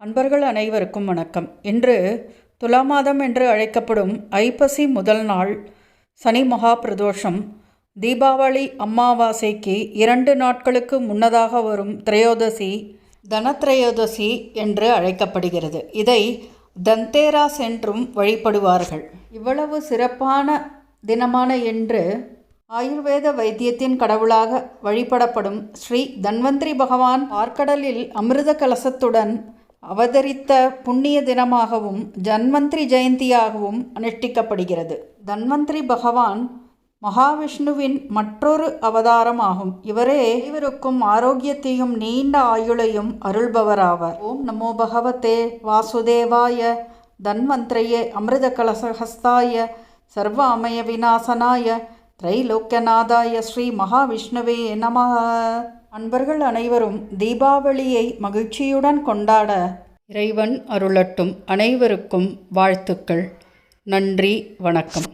அன்பர்கள் அனைவருக்கும் வணக்கம். இன்று துலா மாதம் என்று அழைக்கப்படும் ஐப்பசி முதல் நாள் சனி மகா பிரதோஷம் தீபாவளி அமாவாசைக்கு இரண்டு நாட்களுக்கு முன்னதாக வரும் திரையோதசி தனத்ரயோதசி என்று அழைக்கப்படுகிறது. இதை தந்தேராஸ் என்றும் வழிபடுவார்கள். இவ்வளவு சிறப்பான தினமான என்று ஆயுர்வேத வைத்தியத்தின் கடவுளாக வழிபடப்படும் ஸ்ரீ தன்வந்திரி பகவான் பார்க்கடலில் அமிர்த கலசத்துடன் அவதரித்த புண்ணிய தினமாகவும் ஜன்வந்திரி ஜெயந்தியாகவும் அனுஷ்டிக்கப்படுகிறது. தன்வந்திரி பகவான் மகாவிஷ்ணுவின் மற்றொரு அவதாரமாகும். இவரே இவருக்கும் ஆரோக்கியத்தையும் நீண்ட ஆயுளையும் அருள்பவராவார். ஓம் நமோ பகவதே வாசுதேவாய தன்வந்திரையே அமிர்த கலசஹஸ்தாய சர்வ அமய விநாசனாய திரைலோக்கியநாதாய ஸ்ரீ மகாவிஷ்ணுவே நம. அன்பர்கள் அனைவரும் தீபாவளியை மகிழ்ச்சியுடன் கொண்டாட இறைவன் அருளட்டும் அனைவருக்கும் வாழ்த்துக்கள். நன்றி வணக்கம்.